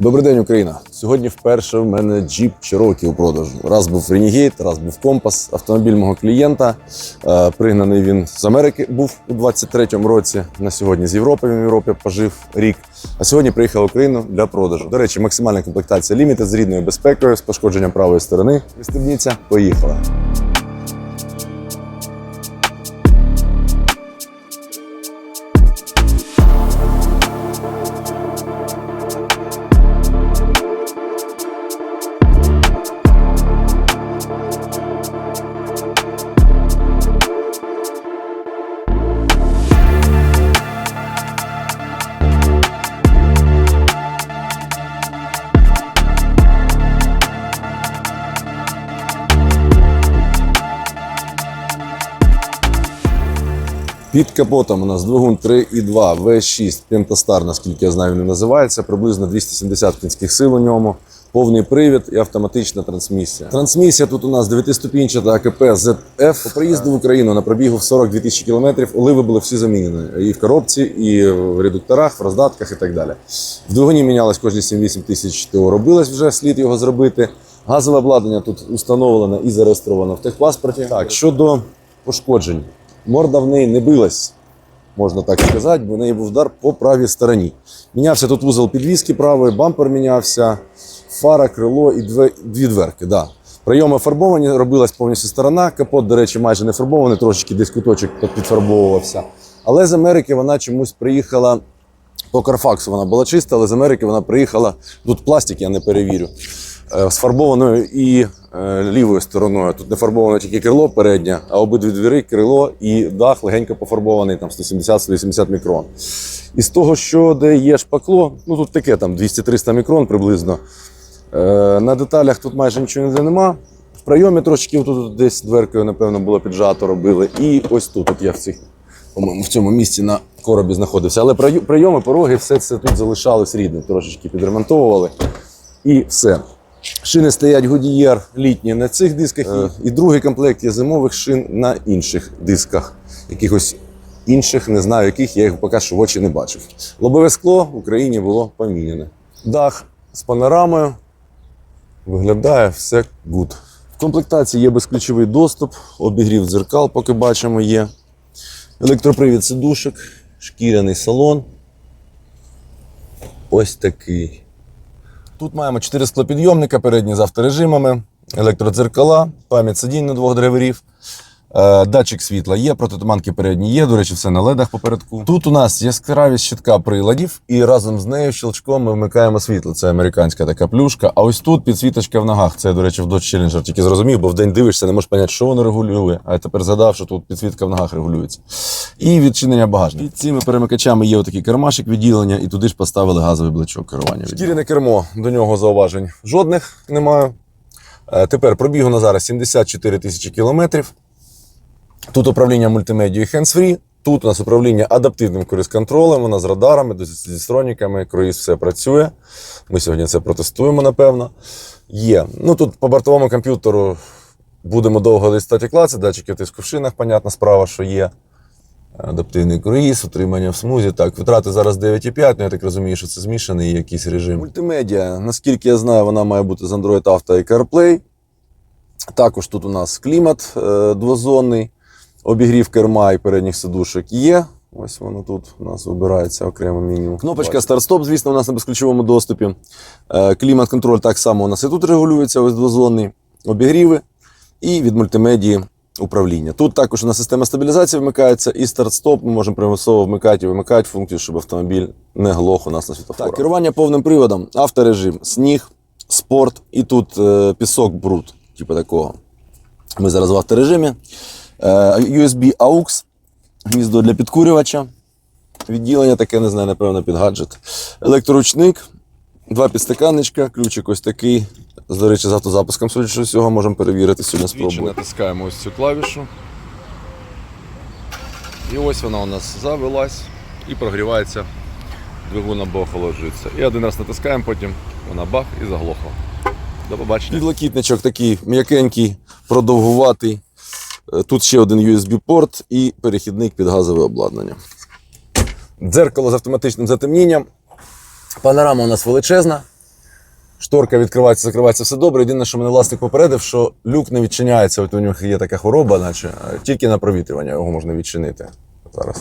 Добрий день, Україна. Сьогодні вперше в мене джіп Cherokee у продажу. Раз був Renegade, раз був Компас. Автомобіль мого клієнта. Е, Пригнаний він з Америки був у 23-му році. На сьогодні з Європи. Він в Європі пожив рік. А сьогодні приїхав в Україну для продажу. До речі, максимальна комплектація Limited з рідною безпекою, з пошкодженням правої сторони. Пристебніться, поїхали. Під капотом у нас двигун 3,2 V6 Pentastar, наскільки я знаю, він називається. Приблизно 270 кінських сил у ньому. Повний привід і автоматична трансмісія. Трансмісія тут у нас 9-ступінчата АКП ZF. По приїзду в Україну на пробігу в 42 тисячі кілометрів оливи були всі замінені. І в коробці, і в редукторах, в роздатках і так далі. В двигуні мінялось кожні 7-8 тисяч ТО робилось вже, слід його зробити. Газове обладнання тут установлено і зареєстровано в техпаспорті. Так, щодо пошкоджень. Морда в неї не билась, можна так сказати, бо в неї був удар по правій стороні. Мінявся тут вузол підвіски правої, бампер мінявся, фара, крило і дві, дверки. Да. Прийоми фарбовані, робилась повністю сторона. Капот, до речі, майже не фарбований, трошечки десь куточок підфарбовувався. Але з Америки вона чомусь приїхала. По Карфаксу вона була чиста, але з Америки вона приїхала. Тут пластик, я не перевірю. Е, З фарбованою і е, лівою стороною. Тут не фарбовано тільки крило переднє, а обидві двері, крило і дах легенько пофарбований, там 170-180 мікрон. І з того, що де є шпакло, ну тут таке там 200-300 мікрон приблизно. Е, На деталях тут майже нічого ніде нема. В прийомі трошки тут десь дверкою, напевно, було піджато, робили. І ось тут, от я в цих, в цьому місці на коробі знаходився. Але прийоми, пороги, все це тут залишалось рідним, трошечки підремонтовували. І все. Шини стоять Goodyear літні на цих дисках, і, і другий комплект є зимових шин на інших дисках. Якихось інших, не знаю яких, я їх поки що в очі не бачив. Лобове скло в Україні було поміняне. Дах з панорамою. Виглядає все гуд. В комплектації є безключовий доступ, обігрів дзеркал, поки бачимо, є. Електропривід сидушок, шкіряний салон. Ось такий. Тут маємо 4 склопідйомника, передні з авторежимами, електродзеркала, пам'ять сидінь на двох драйверів. Е, Датчик світла є, протитуманки передні є. До речі, все на ледах попередку. Тут у нас яскравість щитка приладів, і разом з нею щелчком ми вмикаємо світло. Це американська така плюшка. А ось тут підсвіточка в ногах. Це, до речі, в Dodge Challenger. Тільки зрозумів, бо вдень дивишся, не можеш поняти, що воно регулює. А я тепер згадав, що тут підсвітка в ногах регулюється. І відчинення багажника. Під цими перемикачами є отакий кармашик відділення, і туди ж поставили газовий блочок керування. Шкіряне кермо, до нього зауважень жодних немає. Е, Тепер пробігу на зараз 74 тисячі кілометрів. Тут управління мультимедією hands-free. Тут у нас управління адаптивним круїз-контролем, вона з радарами, зі строніками, круїз все працює. Ми сьогодні це протестуємо, напевно. Є. Ну тут по бортовому комп'ютеру будемо довго листати класи, датчики тиску в шинах, понятна справа, що є. Адаптивний круїз, утримання в смузі. Так, витрати зараз 9,5, ну я так розумію, що це змішаний якийсь режим. Мультимедіа, наскільки я знаю, вона має бути з Android Auto і CarPlay. Також тут у нас клімат е, двозонний, обігрів керма і передніх сидушок є. Ось воно тут у нас вибирається окремо меню. Кнопочка старт-стоп, звісно, у нас на безключовому доступі. Е, Клімат-контроль так само у нас і тут регулюється, ось двозонний. Обігріви і від мультимедії управління. Тут також у нас система стабілізації вмикається і старт-стоп. Ми можемо примусово вмикати і вимикати функцію, щоб автомобіль не глох у нас на світофорах. Так, керування повним приводом, авторежим, сніг, спорт і тут е, пісок, бруд, типу такого. Ми зараз в авторежимі. Е, USB AUX, гніздо для підкурювача. Відділення таке, не знаю, напевно, під гаджет. Електроручник, два підстаканничка, ключик ось такий. До речі, з автозапуском, судячи з цього, можемо перевірити сьогодні спробуємо. Натискаємо ось цю клавішу. І ось вона у нас завелась і прогрівається. Двигун або охолоджується. І один раз натискаємо, потім вона бах і заглохла. До побачення. Підлокітничок такий м'якенький, продовгуватий. Е, Тут ще один USB-порт і перехідник під газове обладнання. Дзеркало з автоматичним затемнінням. Панорама у нас величезна. Шторка відкривається, закривається все добре. Єдине, що мене власник попередив, що люк не відчиняється. От у нього є така хвороба, наче тільки на провітрювання його можна відчинити. Зараз.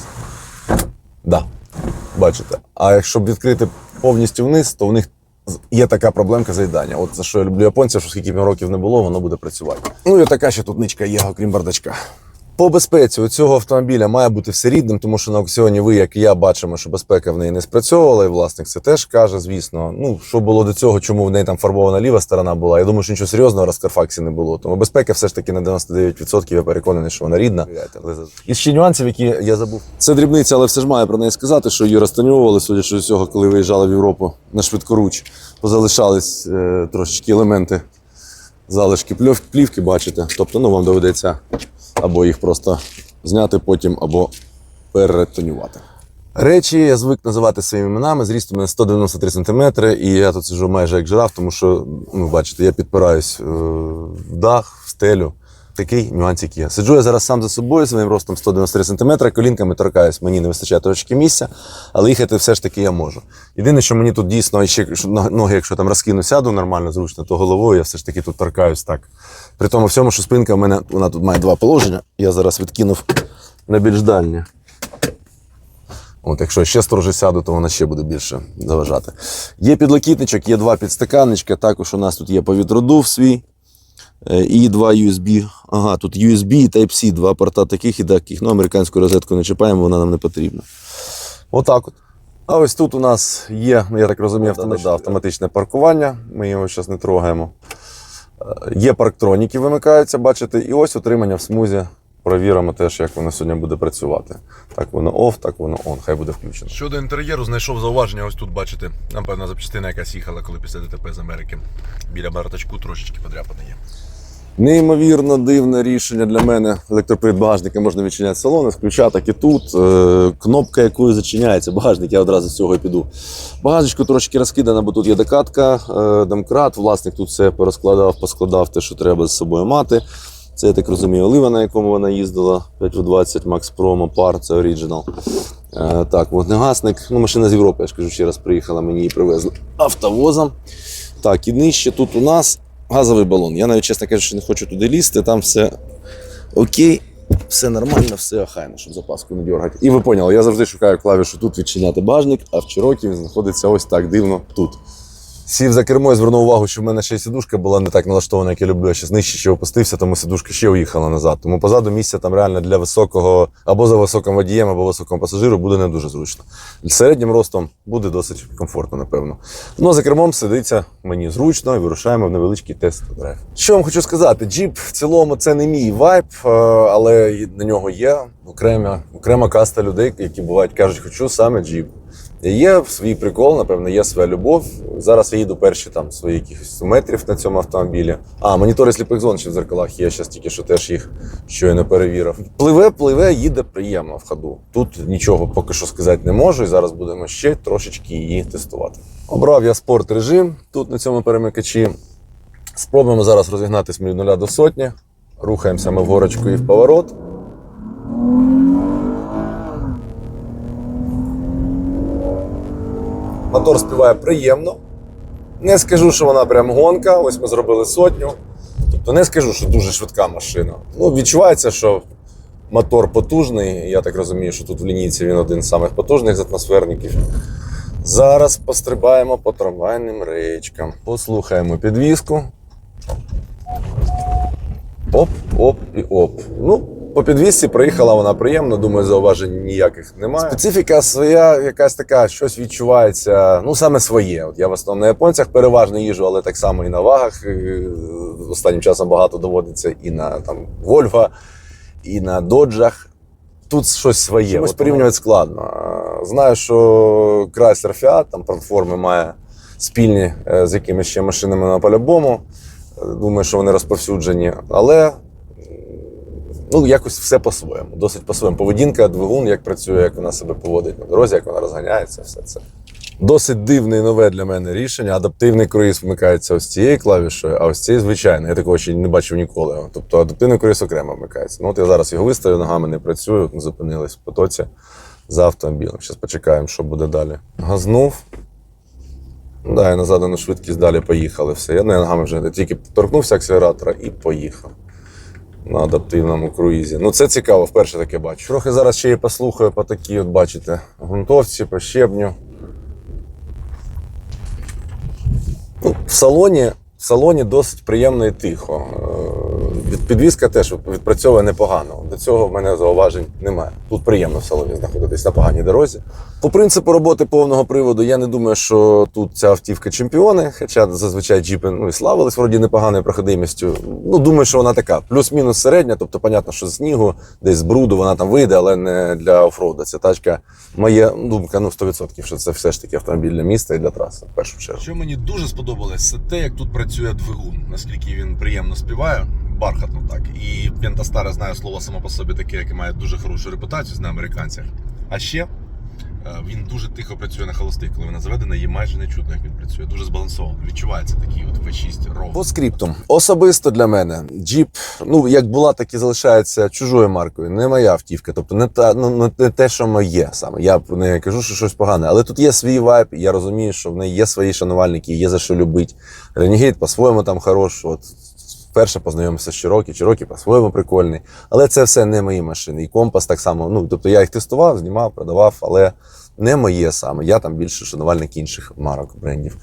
Да. Бачите. А якщо б відкрити повністю вниз, то у них є така проблемка заїдання. От за що я люблю японців, що скільки років не було, воно буде працювати. Ну і така ще тут ничка є, окрім бардачка. По безпеці у цього автомобіля має бути все рідним, тому що на аукціоні ви, як і я, бачимо, що безпека в неї не спрацьовувала, і власник це теж каже, звісно. Ну, що було до цього, чому в неї там фарбована ліва сторона була. Я думаю, що нічого серйозного в Раскарфаксі не було. Тому безпека все ж таки на 99%, я переконаний, що вона рідна. І ще нюансів, які я забув. Це дрібниця, але все ж маю про неї сказати, що її розтанювали, судячи з цього, коли виїжджали в Європу на швидкоруч, позалишались е, трошечки елементи залишки плівки, бачите. Тобто, ну вам доведеться або їх просто зняти потім, або перетонювати. Речі я звик називати своїми іменами. Зріст у мене 193 см, і я тут сижу майже як жираф, тому що, ну, бачите, я підпираюсь е, в дах, в стелю. Такий нюансик є. Сиджу я зараз сам за собою своїм ростом 193 см, колінками торкаюсь, мені не вистачає трошки місця, але їхати все ж таки я можу. Єдине, що мені тут дійсно ще ноги, якщо там розкину, сяду нормально, зручно, то головою я все ж таки тут торкаюсь так. При тому всьому, що спинка в мене вона тут має два положення. Я зараз відкинув на більш дальнє. От, якщо ще строже сяду, то вона ще буде більше заважати. Є підлокітничок, є два підстаканничка. Також у нас тут є повітродув свій і два USB. Ага, тут USB і Type-C, два порта таких і таких. Ну, американську розетку не чіпаємо, вона нам не потрібна. Отак от. А ось тут у нас є, ну, я так розумію, автоматичне, автоматичне паркування. Ми його зараз не трогаємо. Е, Є парктроніки, вимикаються, бачите, і ось утримання в смузі. Провіримо теж, як воно сьогодні буде працювати. Так воно оф, так воно он, хай буде включено. Щодо інтер'єру, знайшов зауваження. Ось тут бачите, напевно, запчастина якась їхала, коли після ДТП з Америки. Біля бардачку трошечки подряпана є. Неймовірно дивне рішення для мене. Електропривід багажника можна відчиняти ключа, так і тут. Е, кнопка, якою зачиняється багажник, я одразу з цього піду. Багажечко трошки розкидано, бо тут є докатка, е, домкрат. Власник тут все порозкладав, поскладав те, що треба з собою мати. Це, я так розумію, олива, на якому вона їздила 5В20 Max Promo Par, це оригінал. Е, так, вогнегасник. Ну, машина з Європи, я ж кажу, ще раз приїхала, мені її привезли автовозом. Так, і нижче тут у нас газовий балон. Я навіть, чесно кажучи, не хочу туди лізти, там все окей, все нормально, все охайно, щоб запаску не дергати. І ви поняли, я завжди шукаю клавішу тут відчиняти багажник, а в Чирокі він знаходиться ось так дивно тут. Сів за кермо і звернув увагу, що в мене ще й сидушка була не так налаштована, як я люблю. Я ще нижче ще опустився, тому сидушка ще уїхала назад. Тому позаду місця там реально для високого або за високим водієм, або високому пасажиру буде не дуже зручно. Середнім ростом буде досить комфортно, напевно. Ну за кермом сидиться мені зручно і вирушаємо в невеличкий тест драйв. Що вам хочу сказати? Джіп в цілому це не мій вайб, е, але на нього є окрема, окрема каста людей, які бувають кажуть, хочу саме джіп. Є свій прикол, напевно, є своя любов. Зараз я їду перші там свої якихось метрів на цьому автомобілі. А, монітори сліпих зон ще в зеркалах є. Зараз тільки що теж їх щойно перевірив. Пливе, пливе, їде приємно в ходу. Тут нічого поки що сказати не можу, і зараз будемо ще трошечки її тестувати. Обрав я спорт режим тут на цьому перемикачі. Спробуємо зараз розігнатись від нуля до сотні. Рухаємося ми в горочку і в поворот. Мотор співає приємно. Не скажу, що вона прям гонка. Ось ми зробили сотню. Тобто не скажу, що дуже швидка машина. Ну, відчувається, що мотор потужний. Я так розумію, що тут в лінійці він один з самих потужних з атмосферників. Зараз пострибаємо по трамвайним речкам. Послухаємо підвіску. Оп, оп і оп. Ну, по підвісці проїхала вона приємно, думаю, зауважень ніяких немає. Специфіка своя, якась така, щось відчувається, ну саме своє. От я в основному на японцях переважно їжу, але так само і на вагах. е, Останнім часом багато доводиться і на там Вольфа, і на доджах. Тут щось своє. Чомусь порівнювати складно. Знаю, що Chrysler Fiat там платформи має спільні е, з якимись ще машинами на по-любому. Думаю, що вони розповсюджені, але ну, якось все по-своєму, досить по-своєму. Поведінка, двигун, як працює, як вона себе поводить на дорозі, як вона розганяється, все це. Досить дивне і нове для мене рішення. Адаптивний круїз вмикається ось цією клавішою, а ось цією звичайно. Я такого ще не бачив ніколи. Тобто адаптивний круїз окремо вмикається. Ну от я зараз його виставлю, ногами не працюю, зупинились в потоці за автомобілем. Зараз почекаємо, що буде далі. Газнув. Да, і на задану швидкість далі поїхали. Все. Я ногами вже тільки торкнувся акселератора і поїхав. На адаптивному круїзі. Ну, це цікаво, вперше таке бачу. Трохи зараз ще і послухаю по такій, от бачите, грунтовці, по щебню. Ну, в салоні, в салоні досить приємно і тихо. Підвізка теж відпрацьовує непогано. До цього в мене зауважень немає. Тут приємно в салоні знаходитись на поганій дорозі. По принципу роботи повного приводу, я не думаю, що тут ця автівка чемпіони, хоча зазвичай джіпи ну, і славились вроді непоганою проходимістю. Ну, думаю, що вона така. Плюс-мінус середня, тобто, понятно, що з снігу, десь з бруду вона там вийде, але не для офроуду. Ця тачка, моя думка, ну 100%, що це все ж таки автомобіль для міста і для траси, в першу чергу. Що мені дуже сподобалось, це те, як тут працює двигун, наскільки він приємно співає, бархатно так. І Пентастара знає слово само по собі таке, яке має дуже хорошу репутацію на американцях. А ще е, він дуже тихо працює на холостих, коли вона заведена, її майже не чутно, як він працює. Дуже збалансовано. Відчувається такий от V6 ровно. По скриптум. Особисто для мене джіп, ну як була, так і залишається чужою маркою. Не моя автівка. Тобто не та ну не те, що моє саме. Я не кажу, що щось погане, але тут є свій вайб. Я розумію, що в неї є свої шанувальники, є за що любити. Ренігейт по-своєму там хорош. От вперше познайомився з Чирокі, Чирокі по-своєму прикольний. Але це все не мої машини. І компас так само. Ну тобто я їх тестував, знімав, продавав, але. Не моє саме, я там більше шанувальник інших марок брендів.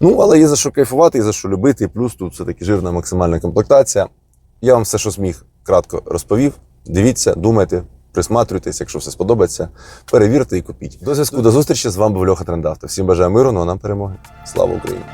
Ну, але є за що кайфувати, є за що любити. І плюс тут все-таки жирна максимальна комплектація. Я вам все, що зміг, кратко розповів. Дивіться, думайте, присматрюйтесь, якщо все сподобається, перевірте і купіть. До зв'язку, до зустрічі. З вами був Льоха Трендавто. Всім бажаю миру, ну а нам перемоги. Слава Україні!